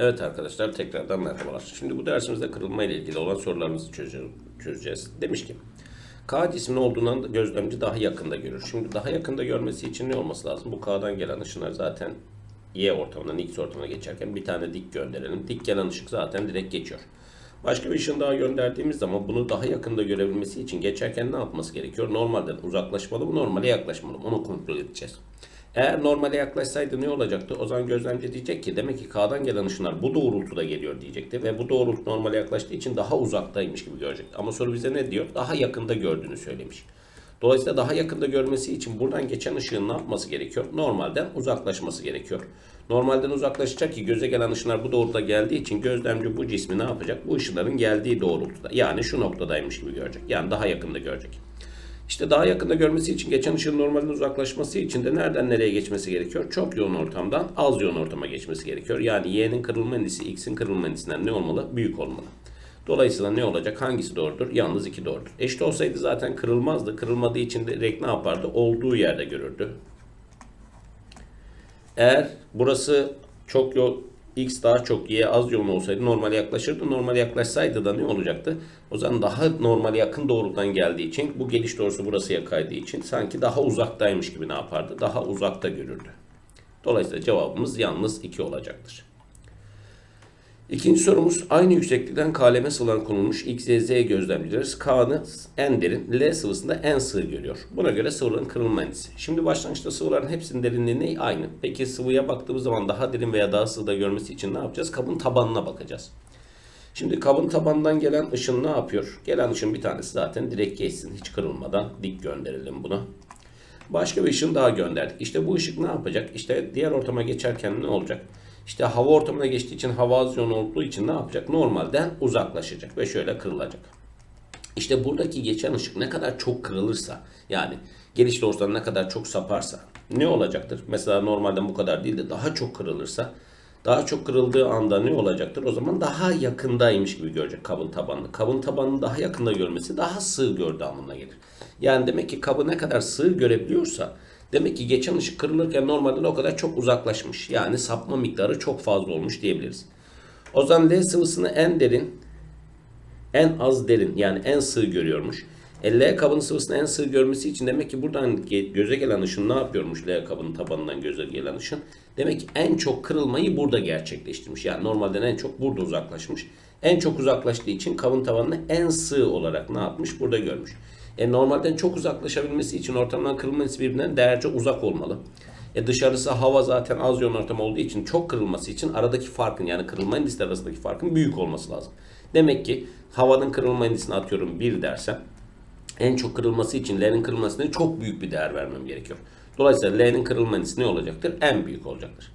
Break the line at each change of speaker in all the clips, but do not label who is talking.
Evet arkadaşlar tekrardan merhabalar. Şimdi bu dersimizde kırılma ile ilgili olan sorularımızı çözeceğiz. Demiş ki K cismin olduğundan gözlemci daha yakında görür. Şimdi daha yakında görmesi için ne olması lazım? Bu K'dan gelen ışınlar zaten Y ortamından X ortamına geçerken bir tane dik gönderelim. Dik gelen ışık zaten direkt geçiyor. Başka bir ışın daha gönderdiğimiz zaman bunu daha yakında görebilmesi için geçerken ne yapması gerekiyor? Normalden uzaklaşmalı mı, normale yaklaşmalı mı? Onu kontrol edeceğiz. Eğer normale yaklaşsaydı ne olacaktı? O zaman gözlemci diyecek ki demek ki K'dan gelen ışınlar bu doğrultuda geliyor diyecekti. Ve bu doğrultu normale yaklaştığı için daha uzaktaymış gibi görecek. Ama soru bize ne diyor? Daha yakında gördüğünü söylemiş. Dolayısıyla daha yakında görmesi için buradan geçen ışığın ne yapması gerekiyor? Normalden uzaklaşması gerekiyor. Normalden uzaklaşacak ki göze gelen ışınlar bu doğrultuda geldiği için gözlemci bu cismi ne yapacak? Bu ışınların geldiği doğrultuda. Yani şu noktadaymış gibi görecek. Yani daha yakında görecek. İşte daha yakında görmesi için geçen ışığın normalden uzaklaşması için de nereden nereye geçmesi gerekiyor? Çok yoğun ortamdan az yoğun ortama geçmesi gerekiyor. Yani y'nin kırılma endisi x'in kırılma endisinden ne olmalı? Büyük olmalı. Dolayısıyla ne olacak? Hangisi doğrudur? Yalnız 2 doğrudur. Eşit olsaydı zaten kırılmazdı. Kırılmadığı için direkt ne yapardı? Olduğu yerde görürdü. Eğer burası çok yol x daha çok y az yoğun olsaydı normale yaklaşırdı. Normale yaklaşsaydı da ne olacaktı? O zaman daha normale yakın doğrudan geldiği için bu geliş doğrusu burasıya kaydığı için sanki daha uzaktaymış gibi ne yapardı? Daha uzakta görürdü. Dolayısıyla cevabımız yalnız 2 olacaktır. İkinci sorumuz aynı yükseklikten kaleme sıvılan konulmuş X, Y, Z gözlemcileri K'nı en derin, L sıvısında en sığ görüyor. Buna göre sıvıların kırılma endisi. Şimdi başlangıçta sıvıların hepsinin derinliği ne? Aynı. Peki sıvıya baktığımız zaman daha derin veya daha sığ da görmesi için ne yapacağız? Kabın tabanına bakacağız. Şimdi kabın tabanından gelen ışın ne yapıyor? Gelen ışın bir tanesi zaten direkt geçsin hiç kırılmadan dik gönderelim bunu. Başka bir ışın daha gönderdik. İşte bu ışık ne yapacak? İşte diğer ortama geçerken ne olacak? İşte hava ortamına geçtiği için hava az yoğun olduğu için ne yapacak? Normalden uzaklaşacak ve şöyle kırılacak. İşte buradaki geçen ışık ne kadar çok kırılırsa yani geliş doğrusundan ne kadar çok saparsa ne olacaktır? Mesela normalden bu kadar değil de daha çok kırılırsa daha çok kırıldığı anda ne olacaktır? O zaman daha yakındaymış gibi görecek kabın tabanını. Kabın tabanını daha yakında görmesi daha sığ gördüğü anlamına gelir. Yani demek ki kabı ne kadar sığ görebiliyorsa demek ki geçen ışık kırılırken normalden o kadar çok uzaklaşmış. Yani sapma miktarı çok fazla olmuş diyebiliriz. O zaman L sıvısını en derin, en az derin yani en sığ görüyormuş. E, L kabının sıvısını en sığ görmesi için demek ki buradan göze gelen ışın ne yapıyormuş L kabının tabanından göze gelen ışın? Demek ki en çok kırılmayı burada gerçekleştirmiş. Yani normalden en çok burada uzaklaşmış. En çok uzaklaştığı için kabın tabanını en sığ olarak ne yapmış? Burada görmüş. E, normalden çok uzaklaşabilmesi için ortamdan kırılması birbirinden değerce uzak olmalı. E dışarısı hava zaten az yoğun ortam olduğu için çok kırılması için aradaki farkın yani kırılma endisi arasındaki farkın büyük olması lazım. Demek ki havanın kırılma endisini atıyorum 1 dersem en çok kırılması için L'nin kırılmasına çok büyük bir değer vermem gerekiyor. Dolayısıyla L'nin kırılma endisi ne olacaktır? En büyük olacaktır.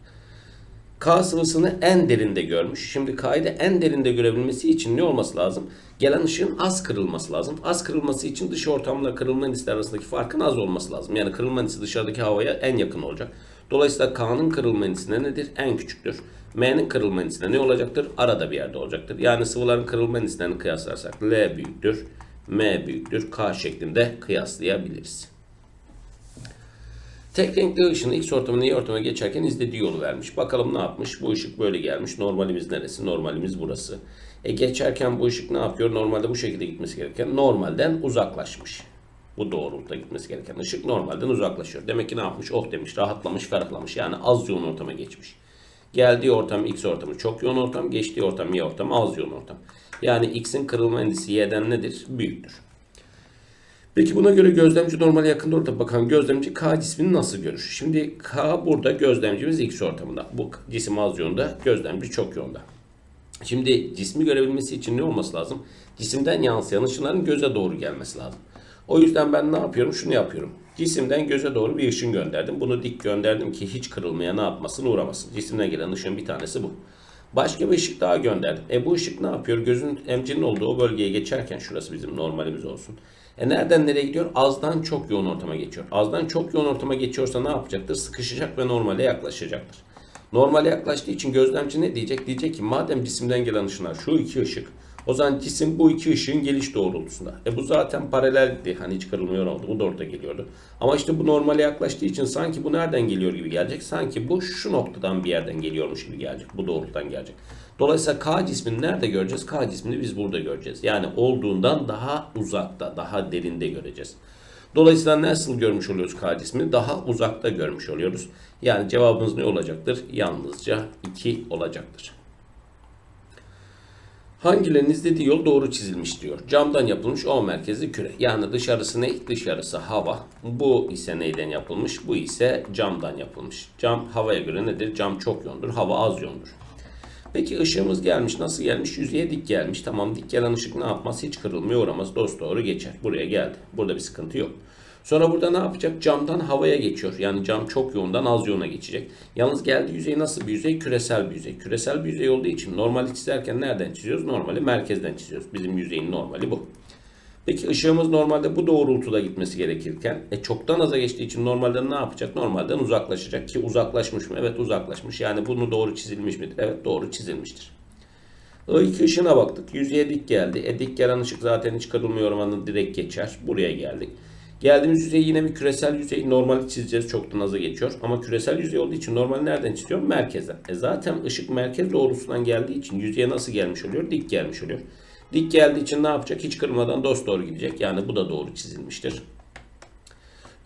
K sıvısını en derinde görmüş. Şimdi K'yı da en derinde görebilmesi için ne olması lazım? Gelen ışığın az kırılması lazım. Az kırılması için dış ortamla kırılma endisi arasındaki farkın az olması lazım. Yani kırılma endisi dışarıdaki havaya en yakın olacak. Dolayısıyla K'nın kırılma endisine nedir? En küçüktür. M'nin kırılma endisine ne olacaktır? Arada bir yerde olacaktır. Yani sıvıların kırılma endislerini kıyaslarsak L büyüktür, M büyüktür, K şeklinde kıyaslayabiliriz. Tek renkli ışını X ortamına Y ortama geçerken izlediği yolu vermiş. Bakalım ne yapmış? Bu ışık böyle gelmiş. Normalimiz neresi? Normalimiz burası. E geçerken bu ışık ne yapıyor? Normalde bu şekilde gitmesi gereken normalden uzaklaşmış. Bu doğrultuda gitmesi gereken ışık normalden uzaklaşıyor. Demek ki ne yapmış? Oh demiş, rahatlamış, ferahlamış. Yani az yoğun ortama geçmiş. Geldiği ortam X ortamı çok yoğun ortam, geçtiği ortam Y ortamı az yoğun ortam. Yani X'in kırılma endisi Y'den nedir? Büyüktür. Peki buna göre gözlemci normale yakın ortama bakan gözlemci K cismini nasıl görür? Şimdi K burada gözlemcimiz X ortamında. Bu cisim az yoğunda, gözlemci çok yoğunda. Şimdi cismi görebilmesi için ne olması lazım? Cisimden yansıyan ışınların göze doğru gelmesi lazım. O yüzden ben ne yapıyorum? Şunu yapıyorum. Cisimden göze doğru bir ışın gönderdim. Bunu dik gönderdim ki hiç kırılmaya ne yapmasın uğramasın. Cisimden gelen ışığın bir tanesi bu. Başka bir ışık daha gönderdim. E bu ışık ne yapıyor? Gözün emcinin olduğu o bölgeye geçerken şurası bizim normalimiz olsun. E nereden nereye gidiyor? Azdan çok yoğun ortama geçiyor. Azdan çok yoğun ortama geçiyorsa ne yapacaktır? Sıkışacak ve normale yaklaşacaktır. Normale yaklaştığı için gözlemci ne diyecek? Diyecek ki madem cisimden gelen ışınlar şu iki ışık O zaman cisim bu iki ışığın geliş doğrultusunda. E bu zaten paraleldi. Hani hiç kırılmıyor oldu. Bu da orada geliyordu. Ama işte bu normale yaklaştığı için sanki bu nereden geliyor gibi gelecek. Sanki bu şu noktadan bir yerden geliyormuş gibi gelecek. Bu doğrultudan gelecek. Dolayısıyla K cismini nerede göreceğiz? K cismini biz burada göreceğiz. Yani olduğundan daha uzakta, daha derinde göreceğiz. Dolayısıyla nasıl görmüş oluyoruz K cismini? Daha uzakta görmüş oluyoruz. Yani cevabımız ne olacaktır? Yalnızca 2 olacaktır. Hangilerinin izlediği yol doğru çizilmiş diyor. Camdan yapılmış O merkezli küre. Yani dışarısı ne? Dışarısı hava. Bu ise neyden yapılmış? Bu ise camdan yapılmış. Cam havaya göre nedir? Cam çok yoğundur. Hava az yoğundur. Peki ışığımız gelmiş. Nasıl gelmiş? Yüzeye dik gelmiş. Tamam dik gelen ışık ne yapmaz? Hiç kırılmıyor uğramaz. Dost doğru geçer. Buraya geldi. Burada bir sıkıntı yok. Sonra burada ne yapacak? Camdan havaya geçiyor. Yani cam çok yoğundan az yoğuna geçecek. Yalnız geldiği yüzey nasıl bir yüzey? Küresel bir yüzey. Küresel bir yüzey olduğu için normali çizerken nereden çiziyoruz? Normali merkezden çiziyoruz. Bizim yüzeyin normali bu. Peki ışığımız normalde bu doğrultuda gitmesi gerekirken e, çoktan aza geçtiği için normalde ne yapacak? Normalden uzaklaşacak ki uzaklaşmış mı? Evet uzaklaşmış. Yani bunu doğru çizilmiş midir? Evet doğru çizilmiştir. I2 ışığına baktık. Yüzeye dik geldi. E dik gelen ışık zaten hiç kırılmıyor oranı direkt geçer. Buraya geldik. Geldiğimiz yüzey yine bir küresel yüzey. Normali çizeceğiz. Çoktan aza geçiyor. Ama küresel yüzey olduğu için normal nereden çiziyorum? Merkezden. E zaten ışık merkez doğrultusundan geldiği için yüzeye nasıl gelmiş oluyor? Dik gelmiş oluyor. Dik geldiği için ne yapacak? Hiç kırmadan dost doğru gidecek. Yani bu da doğru çizilmiştir.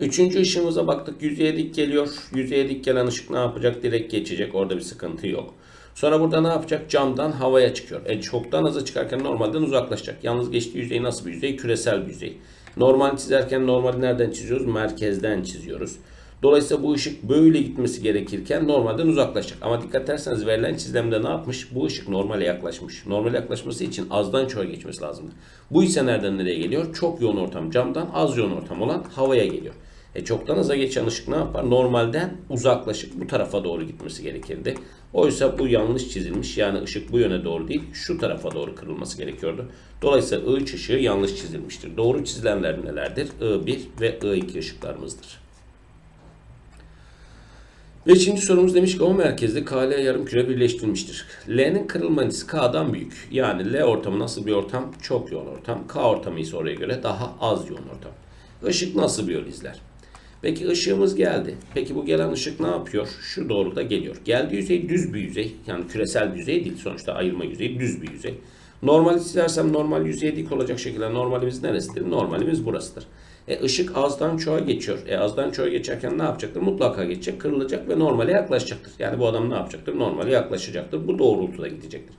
Üçüncü ışığımıza baktık. Yüzeye dik geliyor. Yüzeye dik gelen ışık ne yapacak? Direkt geçecek. Orada bir sıkıntı yok. Sonra burada ne yapacak? Camdan havaya çıkıyor. E çoktan aza çıkarken normalden uzaklaşacak. Yalnız geçtiği yüzey nasıl bir yüzey? Küresel bir yüzey. Normal çizerken normali nereden çiziyoruz? Merkezden çiziyoruz. Dolayısıyla bu ışık böyle gitmesi gerekirken normalden uzaklaşacak. Ama dikkat ederseniz verilen çizimde ne yapmış? Bu ışık normale yaklaşmış. Normale yaklaşması için azdan çoğa geçmesi lazımdı. Bu ise nereden nereye geliyor? Çok yoğun ortam camdan az yoğun ortam olan havaya geliyor. E çoktan aza geçen ışık ne yapar? Normalden uzaklaşıp bu tarafa doğru gitmesi gerekirdi. Oysa bu yanlış çizilmiş. Yani ışık bu yöne doğru değil, şu tarafa doğru kırılması gerekiyordu. Dolayısıyla I3 ışığı yanlış çizilmiştir. Doğru çizilenler nelerdir? I1 ve I2 ışıklarımızdır. Beşinci sorumuz demiş ki o merkezde KL yarım küre birleştirilmiştir. L'nin kırılma indisi K'dan büyük. Yani L ortamı nasıl bir ortam? Çok yoğun ortam. K ortamı ise oraya göre daha az yoğun ortam. Işık nasıl bir yol izler? Peki ışığımız geldi. Peki bu gelen ışık ne yapıyor? Şu doğrultuda geliyor. Geldiği yüzey düz bir yüzey. Yani küresel bir yüzey değil. Sonuçta ayırma yüzeyi düz bir yüzey. Normal çizersem normal yüzeye dik olacak şekilde normalimiz neresidir? Normalimiz burasıdır. E ışık azdan çoğa geçiyor. E azdan çoğa geçerken ne yapacaktır? Mutlaka geçecek, kırılacak ve normale yaklaşacaktır. Yani bu adam ne yapacaktır? Normale yaklaşacaktır. Bu doğrultuda gidecektir.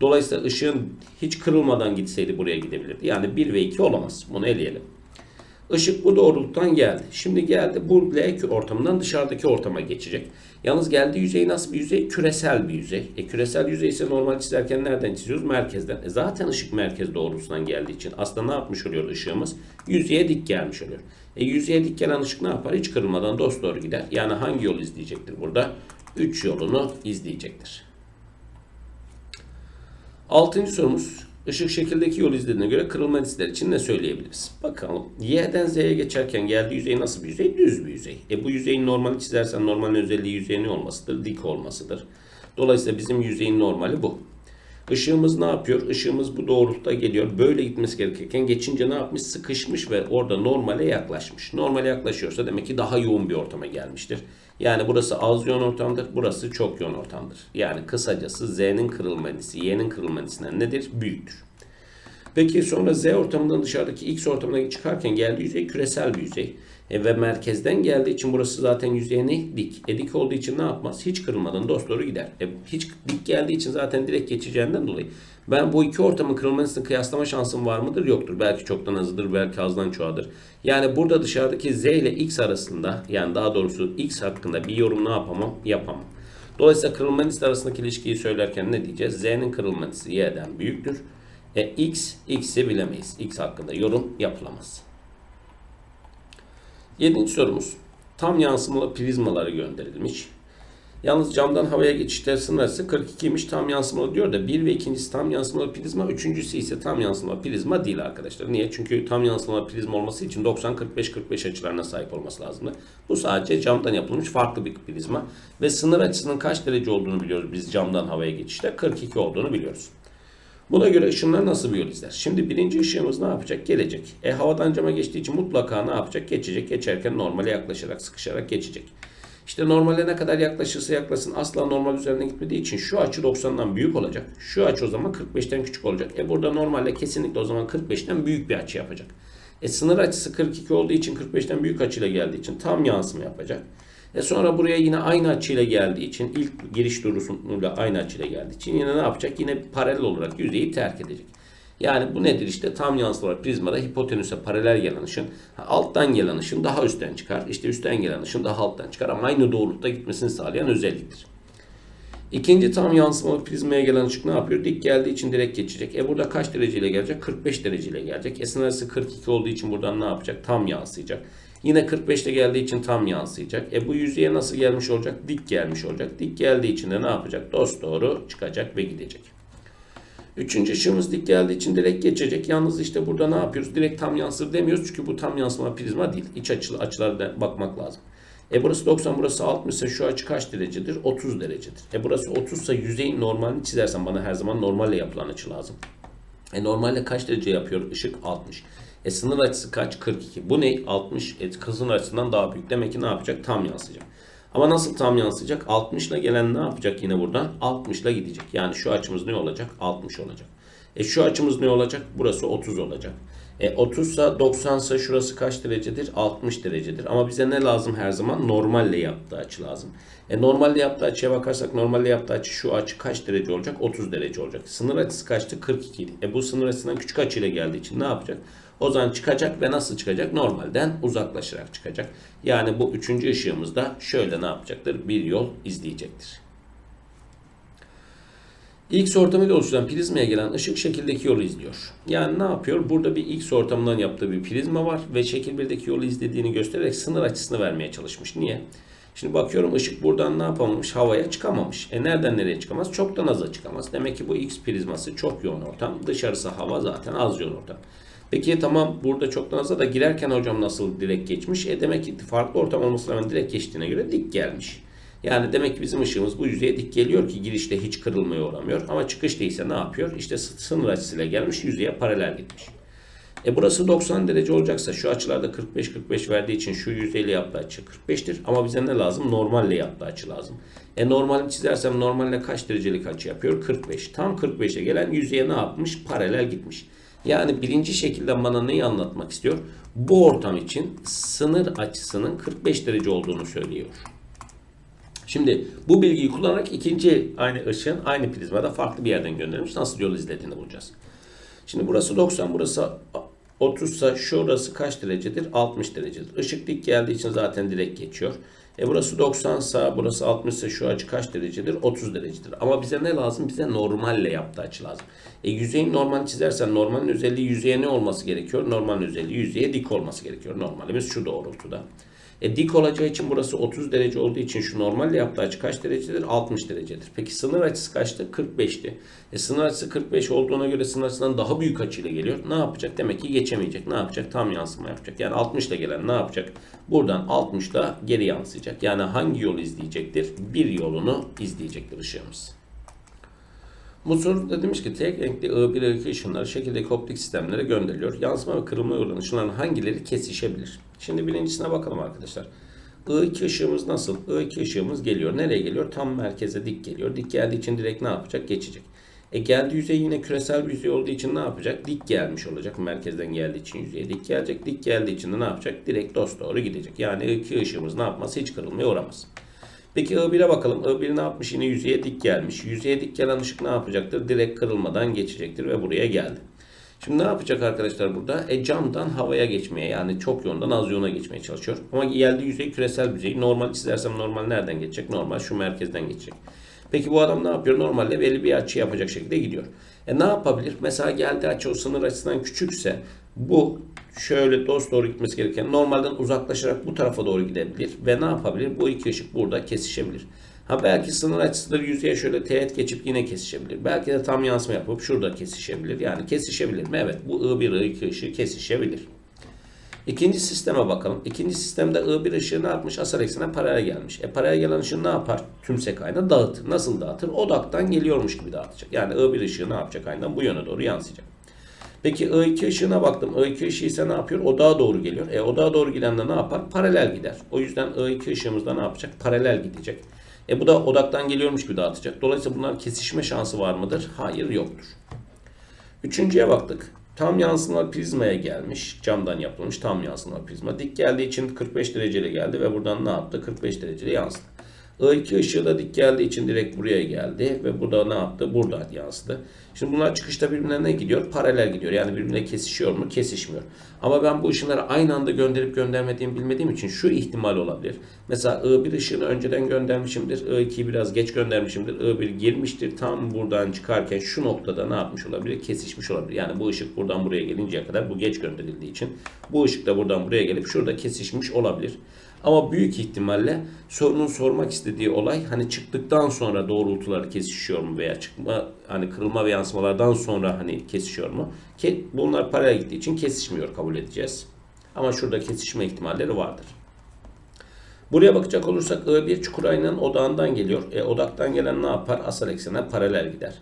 Dolayısıyla ışığın hiç kırılmadan gitseydi buraya gidebilirdi. Yani 1 ve 2 olamaz. Bunu eleyelim. Işık bu doğrultudan geldi. Şimdi geldi bu L ortamından dışarıdaki ortama geçecek. Yalnız geldiği yüzey nasıl bir yüzey? Küresel bir yüzey. E küresel yüzey ise normal çizerken nereden çiziyoruz? Merkezden. E zaten ışık merkez doğrultusundan geldiği için aslında ne yapmış oluyor ışığımız? Yüzeye dik gelmiş oluyor. E yüzeye dik gelen ışık ne yapar? Hiç kırılmadan dost doğru gider. Yani hangi yolu izleyecektir burada? 3 yolunu izleyecektir. Altıncı sorumuz Işık şekildeki yol izlediğine göre kırılma disler için ne söyleyebiliriz? Bakalım. Y'den Z'ye geçerken geldiği yüzey nasıl bir yüzey? Düz bir yüzey. E bu yüzeyin normali çizersen normalin özelliği yüzeyin olmasıdır? Dik olmasıdır. Dolayısıyla bizim yüzeyin normali bu. Işığımız ne yapıyor? Işığımız bu doğrultuda geliyor. Böyle gitmesi gerekirken geçince ne yapmış? Sıkışmış ve orada normale yaklaşmış. Normale yaklaşıyorsa demek ki daha yoğun bir ortama gelmiştir. Yani burası az yoğun ortamdır, burası çok yoğun ortamdır. Yani kısacası Z'nin kırılma indisi, Y'nin kırılma indisinden nedir? Büyüktür. Peki sonra Z ortamından dışarıdaki X ortamına çıkarken geldiği yüzey küresel bir yüzey. E, ve merkezden geldiği için burası zaten yüzeye ne? Dik. E dik olduğu için ne yapmaz? Hiç kırılmadan dost doğru gider. E, hiç dik geldiği için zaten direkt geçeceğinden dolayı. Ben bu iki ortamın kırılmasını kıyaslama şansım var mıdır? Yoktur. Belki çoktan azıdır, belki azdan çoğadır. Yani burada dışarıdaki Z ile X arasında yani daha doğrusu X hakkında bir yorum ne yapamam? Yapamam. Dolayısıyla kırılma arasındaki ilişkiyi söylerken ne diyeceğiz? Z'nin kırılma Y'den büyüktür. E, X, X'i bilemeyiz. X hakkında yorum yapılamaz. Yedinci sorumuz. Tam yansımalı prizmaları gönderilmiş. Yalnız camdan havaya geçişler sınırsı 42'ymiş tam yansımalı diyor da bir ve ikincisi tam yansımalı prizma, üçüncüsü ise tam yansımalı prizma değil arkadaşlar. Niye? Çünkü tam yansımalı prizma olması için 90-45-45 açılarına sahip olması lazımdı. Bu sadece camdan yapılmış farklı bir prizma ve sınır açısının kaç derece olduğunu biliyoruz biz camdan havaya geçişte 42 olduğunu biliyoruz. Buna göre ışınlar nasıl bir yol izler? Şimdi birinci ışığımız ne yapacak? Gelecek. E havadan cama geçtiği için mutlaka ne yapacak? Geçecek. Geçerken normale yaklaşarak, sıkışarak geçecek. İşte normale ne kadar yaklaşırsa yaklaşsın asla normal üzerine gitmediği için şu açı 90'dan büyük olacak. Şu açı o zaman 45'ten küçük olacak. E burada normalde kesinlikle o zaman 45'ten büyük bir açı yapacak. E sınır açısı 42 olduğu için 45'ten büyük açıyla geldiği için tam yansıma yapacak. E sonra buraya yine aynı açıyla geldiği için ilk giriş durusuyla aynı açıyla geldiği için yine ne yapacak? Yine paralel olarak yüzeyi terk edecek. Yani bu nedir işte tam yansımalar prizmada hipotenüse paralel gelen ışın alttan gelen ışın daha üstten çıkar. İşte üstten gelen ışın daha alttan çıkar ama aynı doğrultuda gitmesini sağlayan özelliktir. İkinci tam yansımalı prizmaya gelen ışık ne yapıyor? Dik geldiği için direkt geçecek. E burada kaç dereceyle gelecek? 45 dereceyle gelecek. E sınırsı 42 olduğu için buradan ne yapacak? Tam yansıyacak. Yine 45 ile geldiği için tam yansıyacak. E bu yüzeye nasıl gelmiş olacak? Dik gelmiş olacak. Dik geldiği için de ne yapacak? Dost doğru çıkacak ve gidecek. Üçüncü ışığımız dik geldiği için direkt geçecek. Yalnız işte burada ne yapıyoruz? Direkt tam yansır demiyoruz. Çünkü bu tam yansıma prizma değil. İç açılı açılara bakmak lazım. E burası 90, burası 60 ise şu açı kaç derecedir? 30 derecedir. E burası 30 ise yüzeyin normalini çizersen bana her zaman normalle yapılan açı lazım. E normalde kaç derece yapıyor ışık? 60. E sınır açısı kaç? 42. Bu ne? 60. E kızın açısından daha büyük. Demek ki ne yapacak? Tam yansıyacak. Ama nasıl tam yansıyacak? 60 ile gelen ne yapacak yine buradan? 60 ile gidecek. Yani şu açımız ne olacak? 60 olacak. E şu açımız ne olacak? Burası 30 olacak. E 30 ise 90 ise şurası kaç derecedir? 60 derecedir. Ama bize ne lazım her zaman? Normalle yaptığı açı lazım. E normalde yaptığı açıya bakarsak normalde yaptığı açı şu açı kaç derece olacak? 30 derece olacak. Sınır açısı kaçtı? 42 idi. E bu sınır açısından küçük açıyla geldiği için ne yapacak? O zaman çıkacak ve nasıl çıkacak? Normalden uzaklaşarak çıkacak. Yani bu üçüncü ışığımız da şöyle ne yapacaktır? Bir yol izleyecektir. X ortamıyla oluşturan prizmaya gelen ışık şekildeki yolu izliyor. Yani ne yapıyor? Burada bir X ortamından yaptığı bir prizma var ve şekil 1'deki yolu izlediğini göstererek sınır açısını vermeye çalışmış. Niye? Şimdi bakıyorum ışık buradan ne yapamamış? Havaya çıkamamış. E nereden nereye çıkamaz? Çoktan aza çıkamaz. Demek ki bu X prizması çok yoğun ortam. Dışarısı hava zaten az yoğun ortam. Peki tamam burada çoktan aza da girerken hocam nasıl direkt geçmiş? E demek ki farklı ortam olmasına rağmen direkt geçtiğine göre dik gelmiş. Yani demek ki bizim ışığımız bu yüzeye dik geliyor ki girişte hiç kırılmaya uğramıyor. Ama çıkışta ise ne yapıyor? İşte sınır açısıyla gelmiş yüzeye paralel gitmiş. E burası 90 derece olacaksa şu açılarda 45-45 verdiği için şu yüzeyle yaptığı açı 45'tir. Ama bize ne lazım? Normalle yaptığı açı lazım. E normali çizersem normalle kaç derecelik açı yapıyor? 45. Tam 45'e gelen yüzeye ne yapmış? Paralel gitmiş. Yani birinci şekilde bana neyi anlatmak istiyor? Bu ortam için sınır açısının 45 derece olduğunu söylüyor. Şimdi bu bilgiyi kullanarak ikinci aynı ışığın aynı prizmada farklı bir yerden gönderilmiş. Nasıl yol izlediğini bulacağız. Şimdi burası 90, burası 30 ise şurası kaç derecedir? 60 derecedir. Işık dik geldiği için zaten direkt geçiyor. E burası 90 ise burası 60 ise şu açı kaç derecedir? 30 derecedir. Ama bize ne lazım? Bize normalle yaptığı açı lazım. E yüzeyin normal çizersen normalin özelliği yüzeye ne olması gerekiyor? Normalin özelliği yüzeye dik olması gerekiyor. Normalimiz şu doğrultuda. E dik olacağı için burası 30 derece olduğu için şu normalle yaptığı açı kaç derecedir? 60 derecedir. Peki sınır açısı kaçtı? 45'ti. E sınır açısı 45 olduğuna göre sınır açısından daha büyük açıyla geliyor. Ne yapacak? Demek ki geçemeyecek. Ne yapacak? Tam yansıma yapacak. Yani 60 ile gelen ne yapacak? Buradan 60 ile geri yansıyacak. Yani hangi yolu izleyecektir? Bir yolunu izleyecektir ışığımız. Bu soruda demiş ki tek renkli I1 I2 ışınları şekildeki optik sistemlere gönderiliyor. Yansıma ve kırılma uğrayan ışınların hangileri kesişebilir? Şimdi birincisine bakalım arkadaşlar. I2 ışığımız nasıl? I2 ışığımız geliyor. Nereye geliyor? Tam merkeze dik geliyor. Dik geldiği için direkt ne yapacak? Geçecek. E geldiği yüzey yine küresel bir yüzey olduğu için ne yapacak? Dik gelmiş olacak. Merkezden geldiği için yüzeye dik gelecek. Dik geldiği için de ne yapacak? Direkt dost doğru gidecek. Yani I2 ışığımız ne yapmaz? Hiç kırılmaya uğramaz. Peki I1'e bakalım. I1 ne yapmış? Yine yüzeye dik gelmiş. Yüzeye dik gelen ışık ne yapacaktır? Direkt kırılmadan geçecektir ve buraya geldi. Şimdi ne yapacak arkadaşlar burada? E camdan havaya geçmeye yani çok yoğundan az yoğuna geçmeye çalışıyor. Ama geldiği yüzey küresel bir yüzey. Normal çizersem normal nereden geçecek? Normal şu merkezden geçecek. Peki bu adam ne yapıyor? Normalde belli bir açı yapacak şekilde gidiyor. E ne yapabilir? Mesela geldiği açı o sınır açısından küçükse bu şöyle dost doğru gitmesi gereken normalden uzaklaşarak bu tarafa doğru gidebilir ve ne yapabilir? Bu iki ışık burada kesişebilir. Ha belki sınır açısıdır yüzeye şöyle teğet geçip yine kesişebilir. Belki de tam yansıma yapıp şurada kesişebilir. Yani kesişebilir mi? Evet bu I1 I2 ışığı kesişebilir. İkinci sisteme bakalım. İkinci sistemde I1 ışığı ne yapmış? Asal eksene paralel gelmiş. E paralel gelen ışığı ne yapar? Tümsek ayna dağıtır. Nasıl dağıtır? Odaktan geliyormuş gibi dağıtacak. Yani I1 ışığı ne yapacak? Aynadan bu yöne doğru yansıyacak. Peki I2 ışığına baktım. I2 ışığı ise ne yapıyor? Odağa doğru geliyor. E odağa doğru giden de ne yapar? Paralel gider. O yüzden I2 ışığımız da ne yapacak? Paralel gidecek. E bu da odaktan geliyormuş gibi dağıtacak. Dolayısıyla bunlar kesişme şansı var mıdır? Hayır yoktur. Üçüncüye baktık. Tam yansımalı prizmaya gelmiş. Camdan yapılmış tam yansımalı prizma. Dik geldiği için 45 dereceli geldi ve buradan ne yaptı? 45 dereceli yansıdı. I2 ışığı da dik geldiği için direkt buraya geldi ve burada ne yaptı? Buradan yansıdı. Şimdi bunlar çıkışta birbirine ne gidiyor? Paralel gidiyor. Yani birbirine kesişiyor mu? Kesişmiyor. Ama ben bu ışınları aynı anda gönderip göndermediğimi bilmediğim için şu ihtimal olabilir. Mesela I1 ışığını önceden göndermişimdir. I2'yi biraz geç göndermişimdir. I1 girmiştir. Tam buradan çıkarken şu noktada ne yapmış olabilir? Kesişmiş olabilir. Yani bu ışık buradan buraya gelinceye kadar bu geç gönderildiği için bu ışık da buradan buraya gelip şurada kesişmiş olabilir. Ama büyük ihtimalle sorunun sormak istediği olay hani çıktıktan sonra doğrultuları kesişiyor mu veya çıkma hani kırılma ve yansımalardan sonra hani kesişiyor mu? Ke bunlar paralel gittiği için kesişmiyor kabul edeceğiz. Ama şurada kesişme ihtimalleri vardır. Buraya bakacak olursak I1 çukur aynanın odağından geliyor. E, odaktan gelen ne yapar? Asal eksene paralel gider.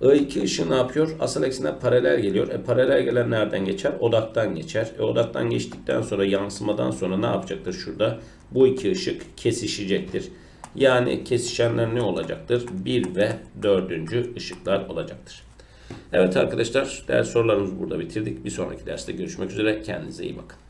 I2 ışığı ne yapıyor? Asal eksene paralel geliyor. E, paralel gelen nereden geçer? Odaktan geçer. E, odaktan geçtikten sonra yansımadan sonra ne yapacaktır şurada? Bu iki ışık kesişecektir. Yani kesişenler ne olacaktır? 1 ve 4. ışıklar olacaktır. Evet arkadaşlar ders sorularımızı burada bitirdik. Bir sonraki derste görüşmek üzere. Kendinize iyi bakın.